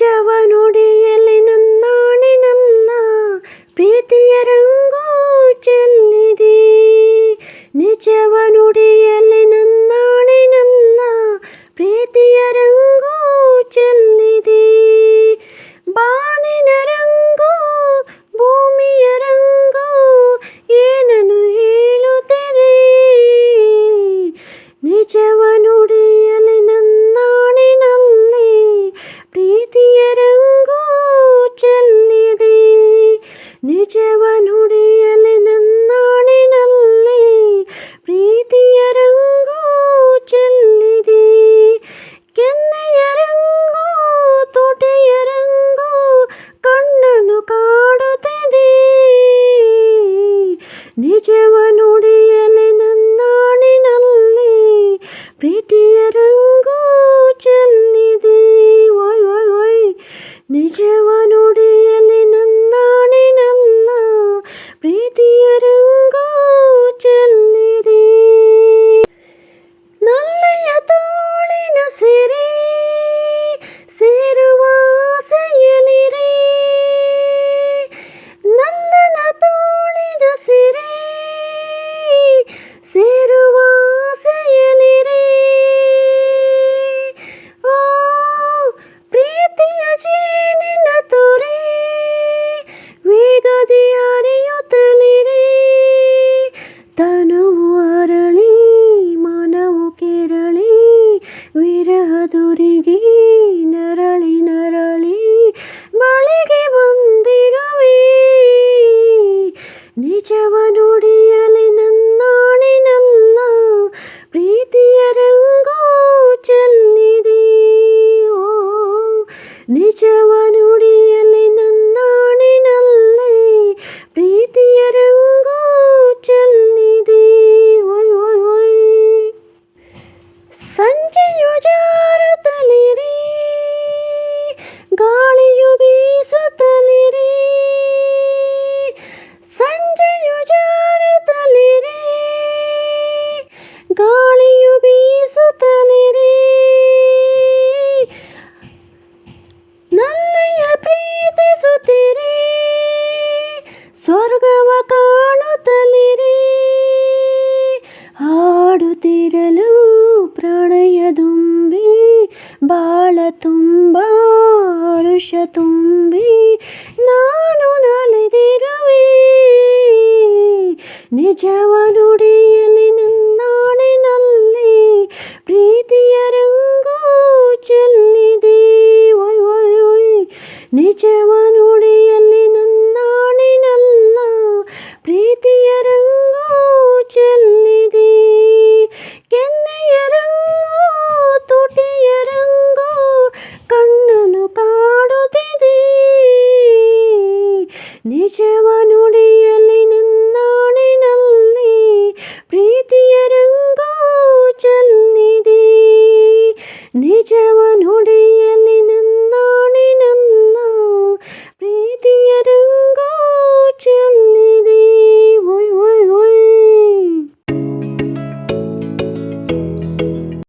ചവനൊടിയലി നന്നാണി നല്ല പ്രീതിയരങ്കോ ചെല്ലിതി നിചവനൊടിയലി നന്നാണി നല്ല പ്രീതിയരങ്കോ ചെല്ലിതി ബാണിനരങ്കോ ഭൂമിയരങ്കോ ഏനനു ഹേളുതീ നിചവനു ವಿರಹದುರಿಗೆ ನರಳಿ ನರಳಿ ಬಳಿಗೆ ಬಂದಿರುವಿ ನಿಜವ ಗಾಳಿಯು ಬೀಸುತ್ತಲಿರಿ ನನ್ನಯ್ಯ ಪ್ರೀತಿಸುತ್ತಿರಿ ಸ್ವರ್ಗವ ಕಾಣುತ್ತಲಿರಿ ಹಾಡುತ್ತಿರಲು ಪ್ರಾಣಯದುಂಬಿ ಬಾಳ ತುಂಬ ಹರುಷ ತುಂಬಿ ನಾನು ನಲಿದಿರುವೆ ನಿಜವ ನುಡಿಯಲಿ ನನ್ನ ಪ್ರೀತಿಯ ರಂಗು ಚೆಲ್ಲಿದೆ ಒಯ್ ಒಯ್ ಒಯ್ ನಿಜವ ನುಡಿಯಲ್ಲಿ ನನ್ನಾಣಿನಲ್ಲ ಪ್ರೀತಿಯ ರಂಗು ಚೆಲ್ಲ ನುಡಿ